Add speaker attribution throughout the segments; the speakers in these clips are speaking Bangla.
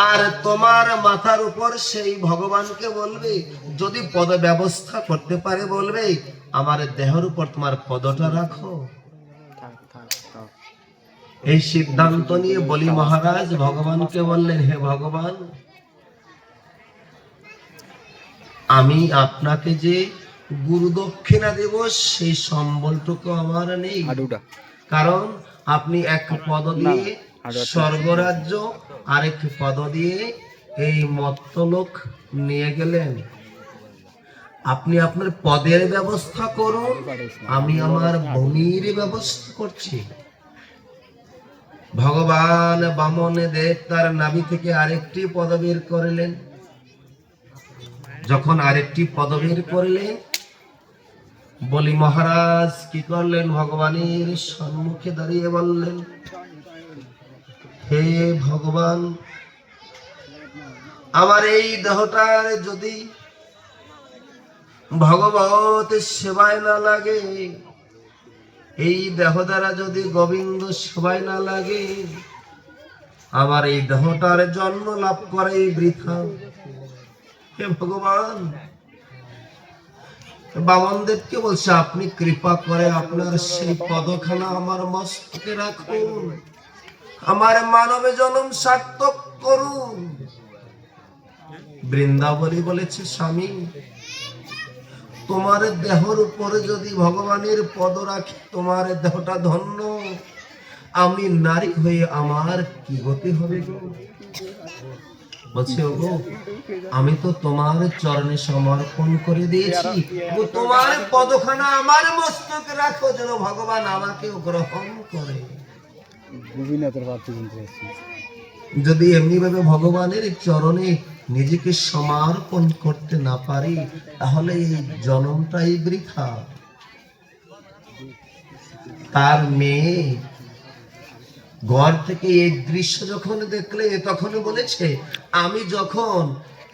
Speaker 1: আর তোমার মাথার উপর সেই ভগবানকে বলবে যদি পদ ব্যবস্থা করতে পারে বলবে আমার দেহের উপর তোমার পদটা রাখো এই সিদ্ধান্ত নিয়ে বলি মহারাজ ভগবানকে বললেন হে ভগবান আমি আপনাকে যে গুরু দক্ষিণা দেব সেই সম্বলটুকু আমার নেই কারণ আপনি এক পদ দিয়ে স্বর্গরাজ্য আরেক পদ দিয়ে এই মত্তলোক নিয়ে গেলেন আপনি আপনার পদের ব্যবস্থা করুন আমি আমার ভূমির ব্যবস্থা করছি ভগবান বামনে দেব তার নাভি থেকে আরেকটি পদবীর করলেন যখন আরেকটি পদবীর করলেন বলি মহারাজ কি করলেন ভগবানের সম্মুখে দাঁড়িয়ে বললেন হে ভগবান আমার এই দেহটার যদি ভগবতের সেবায় না লাগে এই দেহ দ্বারা যদি গোবিন্দ সেবায় না লাগে আমার এই দেহটার জন্ম লাভ করে এই বৃথা হে ভগবান কে বলছে আপনি কৃপা করে আপনার সেই পদখানা আমার মস্তকে রাখুন আমার মানবে জনম সার্থক করুন বৃন্দাবনী বলেছে স্বামী তোমার দেহর উপরে যদি ভগবানের পদ রাখি তোমার দেহটা ধন্য আমি নারী হয়ে আমার কি হতে হবে গো বলছে ওগো আমি তো তোমার চরণে সমর্পণ করে দিয়েছি ও তোমার পদখানা আমার মস্তকে রাখো যেন ভগবান আমাকেও গ্রহণ করে
Speaker 2: গোপীনাথের প্রার্থী কিনতে যাচ্ছি
Speaker 1: ভগবানের চরণে নিজেকে সমর্পণ করতে না পারি তাহলে এই জনমটাই বৃথা তার মেয়ে ঘর থেকে এই দৃশ্য যখন দেখলে তখন বলেছে আমি যখন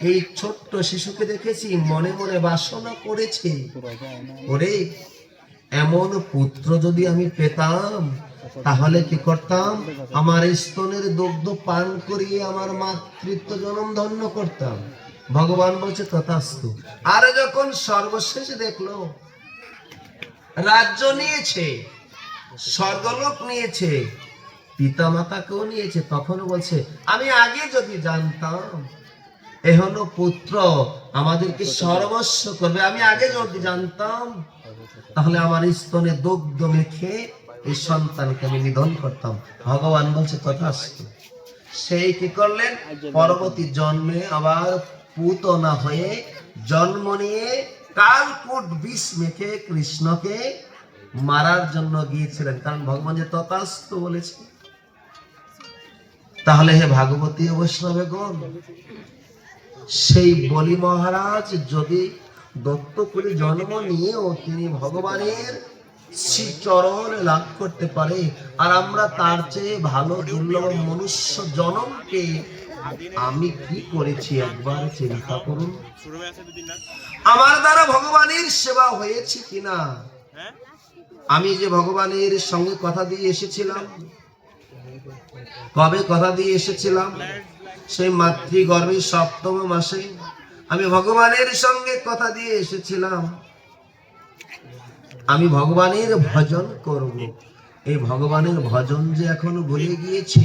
Speaker 1: এই ছোট্ট শিশুকে দেখেছি মনে মনে বাসনা করেছি ওরে এমন পুত্র যদি আমি পেতাম তাহলে কি করতাম আমার স্তনের দগ্ধ পান করিয়ে আমার মাতৃত্ব জনম ধন্য করতাম ভগবান বলছে তথাস্তু আর যখন সর্বশেষ দেখলো রাজ্য নিয়েছে স্বর্গলোক নিয়েছে পিতা মাতাকেও নিয়েছে তখন বলছে আমি আগে যদি জানতাম এহন পুত্র আমাদেরকে সর্বস্ব করবে আমি আগে যদি জানতাম তাহলে আমার স্তনে দগ্ধ মেখে এই সন্তানকে আমি নিধন করতাম ভগবান বলছে তথাস্তু সেই কি করলেন পরবর্তী জন্মে আবার পুতনা হয়ে জন্ম নিয়ে কালকুট বিষ মেখে কৃষ্ণকে মারার জন্য গিয়েছিলেন কারণ ভগবান যে তথাস্ত বলেছে তাহলে হে ভাগবতী বৈষ্ণবে গণ সেই বলি মহারাজ যদি দত্তকুলি জন্ম নিয়েও তিনি ভগবানের চরণ লাভ করতে পারে আর আমরা তার চেয়ে ভালো দুর্লভ মনুষ্য জনমকে আমি কি করেছি একবার চিন্তা করুন আমার দ্বারা ভগবানের সেবা হয়েছে কিনা আমি যে ভগবানের সঙ্গে কথা দিয়ে এসেছিলাম কবে কথা দিয়ে এসেছিলাম সেই মাতৃগর্ভের সপ্তম মাসে আমি ভগবানের সঙ্গে কথা দিয়ে এসেছিলাম আমি ভগবানের ভজন করব এই ভগবানের ভজন যে এখন ভুলে গিয়েছি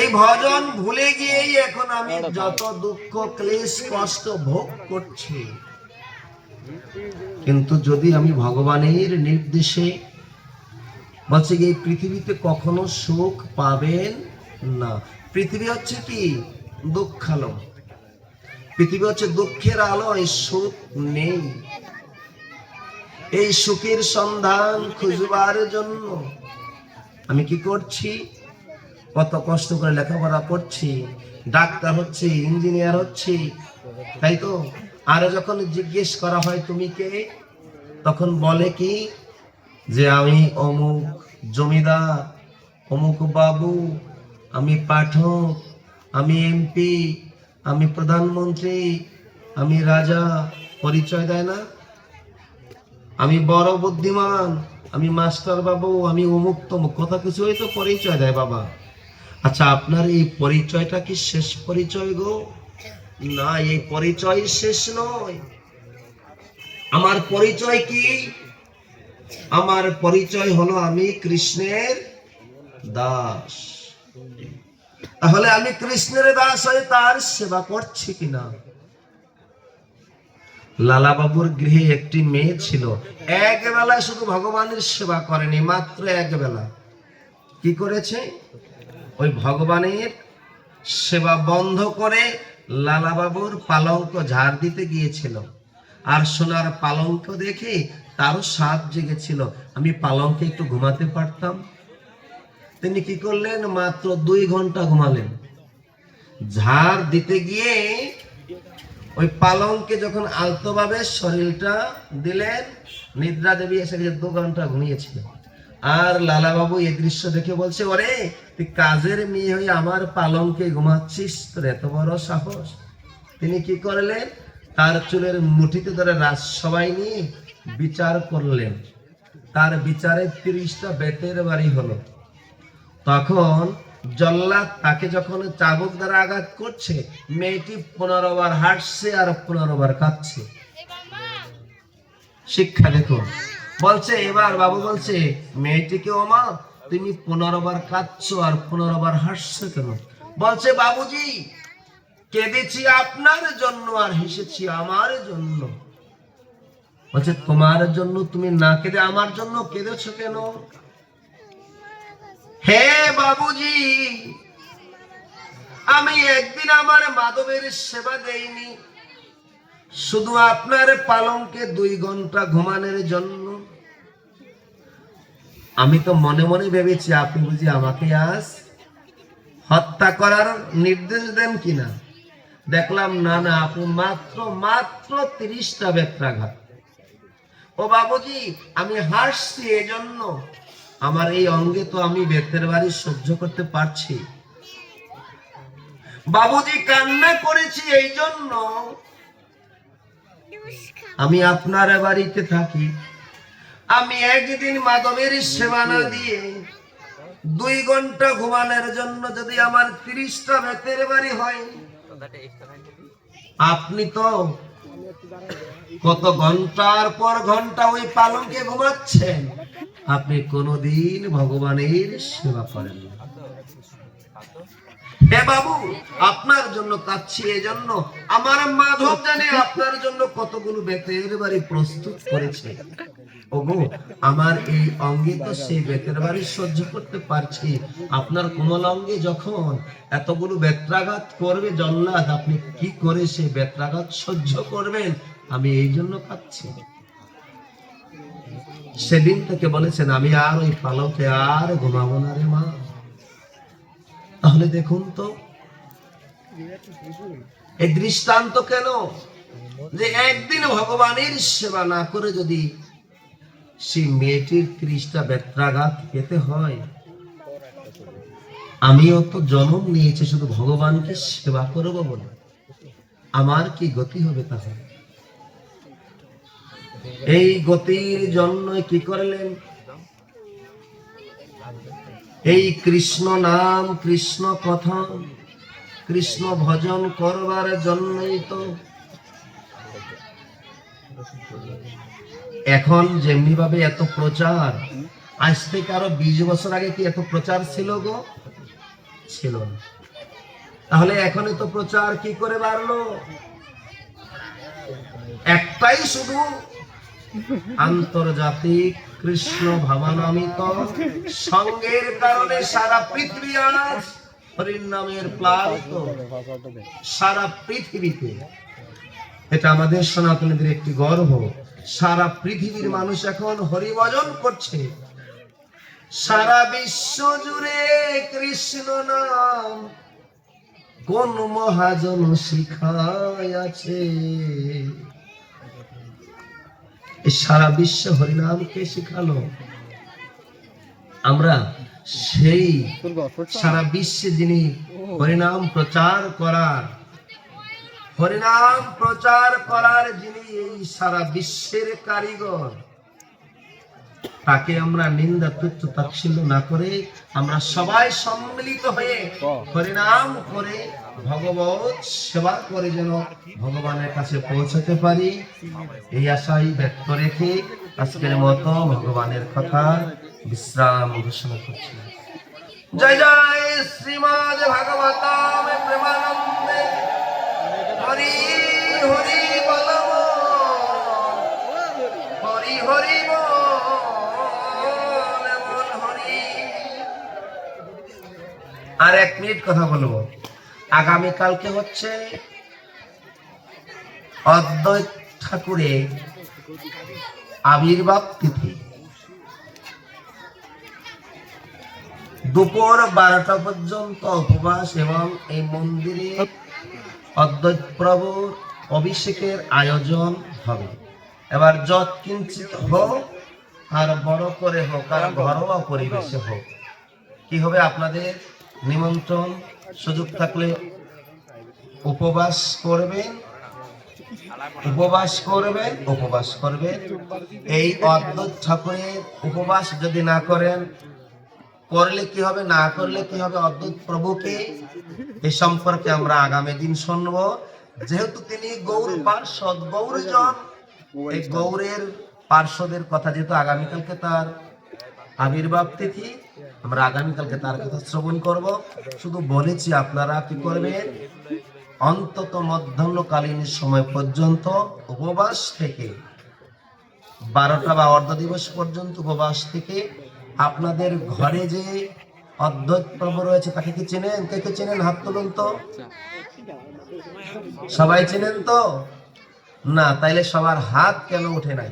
Speaker 1: এই ভজন ভুলে গিয়েই এখন আমি যত দুঃখ ক্লেশ কষ্ট ভোগ করছি কিন্তু যদি আমি ভগবানের নির্দেশে বলছি এই পৃথিবীতে কখনো সুখ পাবেন না পৃথিবী হচ্ছে কি দুঃখালম পৃথিবী হচ্ছে দুঃখের আলোয় সুখ নেই এই সুখের সন্ধান খুঁজবার জন্য আমি কি করছি কত কষ্ট করে লেখাপড়া করছি ডাক্তার হচ্ছে ইঞ্জিনিয়ার হচ্ছি তাই তো আরো যখন জিজ্ঞেস করা হয় তুমি কে তখন বলে কি যে আমি অমুক জমিদার অমুক বাবু আমি পাঠক আমি এমপি আমি প্রধানমন্ত্রী আমি রাজা পরিচয় দেয় না আমি বড় বুদ্ধিমান আমি মাস্টার বাবু আমি অমুক তমুক কথা কিছু হয়তো পরিচয় দেয় বাবা আচ্ছা আপনার এই পরিচয়টা কি শেষ পরিচয় গো না এই পরিচয় শেষ নয় আমার পরিচয় কি আমার পরিচয় হলো আমি কৃষ্ণের দাস তাহলে আমি কৃষ্ণের দাস হয়ে তার সেবা করছি কিনা লালাবাবুর গৃহে একটি মেয়ে ছিল এক বেলায় শুধু ভগবানের সেবা করেনি মাত্র এক বেলা কি করেছে ওই ভগবানের সেবা বন্ধ করে লালাবাবুর পালঙ্ক ঝাড় দিতে গিয়েছিল আর সোনার পালঙ্ক দেখে তারও স্বাদ জেগেছিল আমি পালঙ্কে একটু ঘুমাতে পারতাম তিনি কি করলেন মাত্র দুই ঘন্টা ঘুমালেন ঝাড় দিতে গিয়ে ওই পালংকে যখন আলতোভাবে শরীরটা দিলেন নিদ্রা দেবী এসে দু ঘন্টা ঘুমিয়েছিল আর লালাবাবু এই দৃশ্য দেখে বলছে ওরে তুই কাজের মেয়ে হয়ে আমার পালংকে ঘুমাচ্ছিস তোর এত বড় সাহস তিনি কি করলেন তার চুলের মুঠিতে ধরে রাজ সবাই নিয়ে বিচার করলেন তার বিচারে তিরিশটা বেতের বাড়ি হলো তখন জল্লাদ তাকে যখন চাবুক দ্বারা আঘাত করছে মেয়েটি পুনরবার হাঁটছে আর পুনরবার কাঁদছে শিক্ষা দেখো বলছে এবার বাবু বলছে মেয়েটিকে ওমা তুমি পুনরবার কাঁদছো আর পুনরবার বার হাসছো কেন বলছে বাবুজি কেঁদেছি আপনার জন্য আর হেসেছি আমার জন্য বলছে তোমার জন্য তুমি না কেঁদে আমার জন্য কেঁদেছো কেন হে বাবুজি আমি একদিন আমার মাধবের সেবা দেইনি শুধু আপনার পালঙ্কে দুই ঘন্টা ঘুমানোর জন্য আমি তো মনে মনে ভেবেছি আপনি বুঝি আমাকে আজ হত্যা করার নির্দেশ দেন কিনা দেখলাম না না আপনি মাত্র মাত্র তিরিশটা ব্যত্রাঘাত ও বাবুজি আমি হাসছি এজন্য আমার এই অঙ্গে তো আমি বেতের বাড়ি সহ্য করতে পারছি বাবুজি কান্না করেছি এই জন্য আমি আপনার বাড়িতে থাকি আমি একদিন মাধবের সেবানা দিয়ে দুই ঘন্টা ঘুমানোর জন্য যদি আমার তিরিশটা বেতের বাড়ি হয় আপনি তো কত ঘন্টার পর ঘন্টা ওই পালংকে ঘুমাচ্ছেন আপনি কোনদিন ভগবানের সেবা করেন না বাবু আপনার জন্য আমার মাধব জানে আপনার জন্য কতগুলো বেতের বাড়ি প্রস্তুত করেছে আমার এই অঙ্গে তো সেই বেতের বাড়ি সহ্য করতে পারছি আপনার কোমল অঙ্গে যখন এতগুলো বেত্রাঘাত করবে জল্লাদ আপনি কি করে সেই বেত্রাঘাত সহ্য করবেন আমি এই জন্য কাঁদছি সেদিন থেকে বলেছেন আমি আর ওই পালকে আর ঘুমাবো না রে মা তাহলে দেখুন তো এই দৃষ্টান্ত কেন যে একদিন ভগবানের সেবা না করে যদি সেই মেয়েটির ত্রিশটা ব্যত্রাঘাত পেতে হয় আমি অত জনম নিয়েছি শুধু ভগবানকে সেবা করব বলে আমার কি গতি হবে তাহলে এই গতির জন্য কি করলেন এই কৃষ্ণ নাম কৃষ্ণ কথা কৃষ্ণ ভজন করবার জন্যই তো এখন যেমনি ভাবে এত প্রচার আজ থেকে আরো বিশ বছর আগে কি এত প্রচার ছিল গো ছিল তাহলে এখন তো প্রচার কি করে বাড়লো একটাই শুধু আন্তর্জাতিক কৃষ্ণ ভাবানামিত সঙ্গের কারণে সারা পৃথিবী আজ নামের প্লাবিত সারা পৃথিবীতে এটা আমাদের সনাতনীদের একটি গর্ব সারা পৃথিবীর মানুষ এখন হরিভজন করছে সারা বিশ্ব জুড়ে কৃষ্ণ নাম কোন মহাজন শিখায় আছে সারা বিশ্ব হরিনামকে শেখালো আমরা সেই সারা বিশ্বে যিনি হরিনাম প্রচার করার হরিনাম প্রচার করার যিনি এই সারা বিশ্বের কারিগর তাকে আমরা নিন্দা তুচ্ছ তাচ্ছিল্য না করে আমরা সবাই সম্মিলিত হয়ে হরিনাম করে ভগবত সেবা করে যেন ভগবানের কাছে পৌঁছাতে পারি এই আশাই ব্যক্ত রেখে আজকের মতো ভগবানের কথা বিশ্রাম ঘোষণা করছি জয় জয় শ্রীমদ ভাগবতম প্রেমানন্দে হরি হরি বল হরি হরি বল আর এক মিনিট কথা বলবো আগামী কালকে হচ্ছে অদ্বৈত ঠাকুরে আবির্ভাব তিথি দুপুর বারোটা পর্যন্ত উপবাস এবং এই মন্দিরে অদ্বৈত প্রভুর অভিষেকের আয়োজন হবে এবার যত কিঞ্চিত হোক আর বড় করে হোক আর ঘরোয়া পরিবেশে হোক কি হবে আপনাদের নিমন্ত্রণ সুযোগ থাকলে উপবাস করবে উপবাস করবে উপবাস করবে এই অদ্ভুত ঠাকুরের উপবাস যদি না করেন করলে কি হবে না করলে কি হবে অদ্ভুত প্রভুকে এ সম্পর্কে আমরা আগামী দিন শুনব যেহেতু তিনি গৌর পার্শ্বদ গৌরজন এই গৌরের পার্শ্বদের কথা যেহেতু আগামীকালকে তার আবির্ভাব তিথি আমরা আগামীকালকে তার কথা শ্রবণ করব শুধু বলেছি আপনারা কি করবেন অন্তত মধ্যাহ্নকালীন সময় পর্যন্ত উপবাস থেকে বারোটা বা অর্ধ দিবস পর্যন্ত উপবাস থেকে আপনাদের ঘরে যে অদ্বৈত প্রভু রয়েছে তাকে কি চেনেন কে কে চেনেন হাত তুলুন তো সবাই চেনেন তো না তাইলে সবার হাত কেন উঠে নাই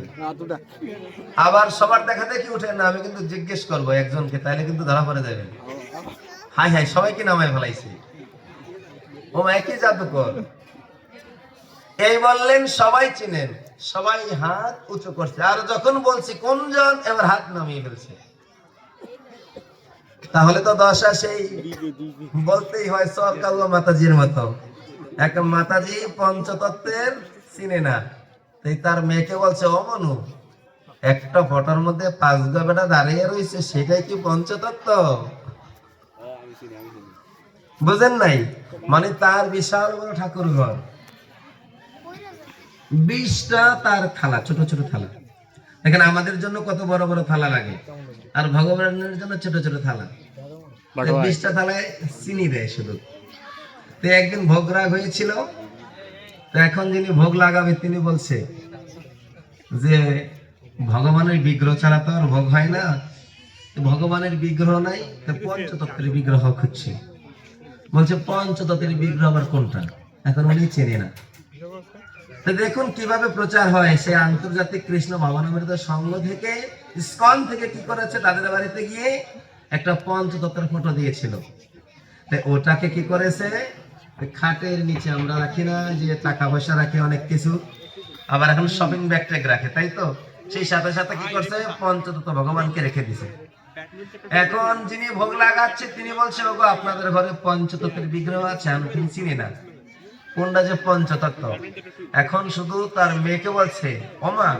Speaker 1: আবার সবার দেখা দেখি উঠে না আমি কিন্তু জিজ্ঞেস করবো একজনকে তাইলে কিন্তু ধরা পড়ে যাবে হাই হাই সবাইকে নামায় ফেলাইছে ও একই জাদুকর এই বললেন সবাই চিনেন সবাই হাত উঁচু করছে আর যখন বলছি কোন জন এবার হাত নামিয়ে ফেলছে তাহলে তো দশা সেই বলতেই হয় সরকার মাতাজির মতো এক মাতাজি পঞ্চতত্ত্বের চিনে না তাই তার মেয়েকে বলছে অমনু একটা ফটোর মধ্যে পাঁচ বেটা দাঁড়িয়ে রয়েছে সেটাই কি পঞ্চতত্ত্ব বুঝেন নাই মানে তার বিশাল বড় ঠাকুর ঘর বিশটা তার থালা ছোট ছোট থালা দেখেন আমাদের জন্য কত বড় বড় থালা লাগে আর ভগবানের জন্য ছোট ছোট থালা বিশটা থালায় চিনি দেয় শুধু তো একদিন ভোগ রাগ হয়েছিল তো এখন যিনি ভোগ লাগাবে তিনি বলছে যে ভগবানের বিগ্রহ ছাড়া তো আর ভোগ হয় না ভগবানের বিগ্রহ নাই পঞ্চতত্ত্বের বিগ্রহ খুঁজছে বলছে পঞ্চতত্ত্বের বিগ্রহ আবার কোনটা এখন উনি চেনে না দেখুন কিভাবে প্রচার হয় সে আন্তর্জাতিক কৃষ্ণ ভবনামৃত সংঘ থেকে স্কন থেকে কি করেছে তাদের বাড়িতে গিয়ে একটা পঞ্চতত্ত্বের ফটো দিয়েছিল ওটাকে কি করেছে খাটের নিচে আমরা রাখি না যে টাকা পয়সা রাখি অনেক কিছু আবার এখন শপিং ব্যাগ ট্যাগ রাখে তাই তো সেই সাথে সাথে কি করছে পঞ্চদত্ত ভগবানকে রেখে দিছে এখন যিনি ভোগ লাগাচ্ছে তিনি বলছে ওগো আপনাদের ঘরে পঞ্চতত্বের বিগ্রহ আছে আমি তুমি চিনি না কোনটা যে পঞ্চতত্ত্ব এখন শুধু তার মেয়েকে বলছে ওমা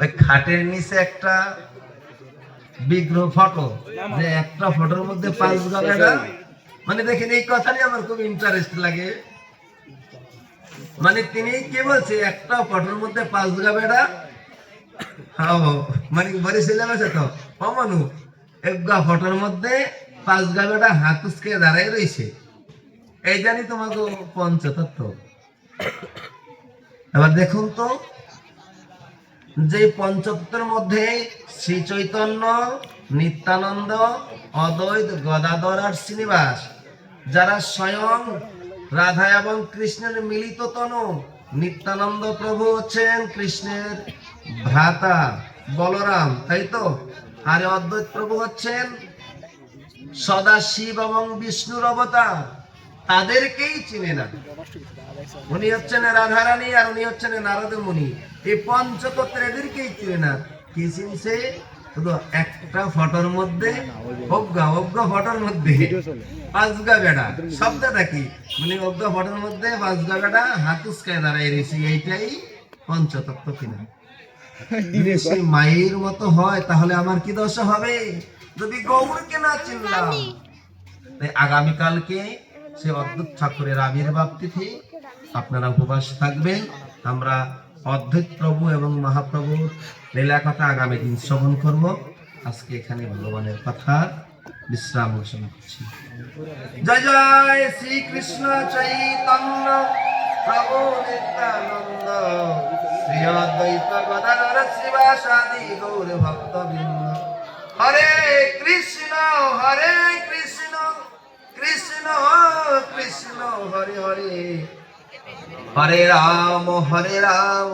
Speaker 1: ওই খাটের নিচে একটা বিগ্রহ ফটো যে একটা ফটোর মধ্যে পাঁচ গলাটা মানে দেখেন এই কথাটি আমার খুব ইন্টারেস্ট লাগে মানে তিনি কি বলছে একটা পটর মধ্যে পাঁচ দুগা বেড়া হ্যাঁ, হ্যাঁ। মানে বড় আছে তো অমানু হ্যাঁ, এক গা ফটোর মধ্যে পাঁচ গা বেটা হাত উসকে দাঁড়াই রয়েছে এই জানি তোমাকে পঞ্চতত্ত্ব এবার দেখুন তো যে পঞ্চতত্ত্বের মধ্যে শ্রী চৈতন্য নিত্যানন্দ অদ্বৈত গদাধর আর শ্রীনিবাস যারা স্বয়ং রাধা এবং কৃষ্ণের মিলিত তনু নিত্যানন্দ প্রভু হচ্ছেন কৃষ্ণের ভ্রাতা বলরাম তাই তো আর অদ্বৈত প্রভু হচ্ছেন সদা শিব এবং বিষ্ণুর অবতার তাদেরকেই চিনে না উনি হচ্ছেন রাধারানী আর উনি হচ্ছেন নারদ মুনি এই পঞ্চতত্ত্ব এদেরকেই চিনে না কি চিনছে শুধু একটা ফটোর মধ্যে অজ্ঞা অজ্ঞা ফটোর মধ্যে পাঁচগা বেড়া শব্দটা কি মানে অজ্ঞা ফটোর মধ্যে পাঁচগা বেড়া হাতুসকায় রয়েছে এইটাই পঞ্চতত্ত্ব কিনা মায়ের মতো হয় তাহলে আমার কি দশা হবে যদি গৌরকে না চিনলাম তাই আগামীকালকে সে অদ্ভুত ঠাকুরের আবির তিথি আপনারা উপবাস থাকবেন আমরা অদ্ভুত প্রভু এবং মহাপ্রভুর লীলা কথা আগামী দিন শ্রবণ করব আজকে এখানে ভগবানের কথা বিশ্রাম ঘোষণা করছি জয় জয় শ্রীকৃষ্ণ চৈতন্য প্রভু নিত্যানন্দ শ্রী অদ্বৈত গদাধর শিবাসাদি গৌর ভক্তবৃন্দ হরে কৃষ্ণ হরে কৃষ্ণ কৃষ্ণ কৃষ্ণ হরে হরে হরে রাম হরে রাম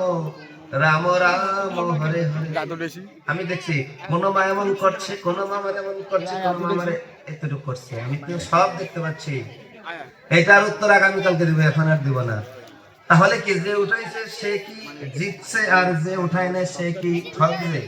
Speaker 1: রাম রাম হরে হরে আমি দেখছি কোনো মা এমন করছে কোন মামা এমন করছে এতটুকু করছে আমি তো সব দেখতে পাচ্ছি এটার উত্তর আগামীকালকে দেবো এখন আর দিব না তাহলে কি যে উঠাইছে সে কি জিতছে আর যে উঠায় না সে কি ঠকবে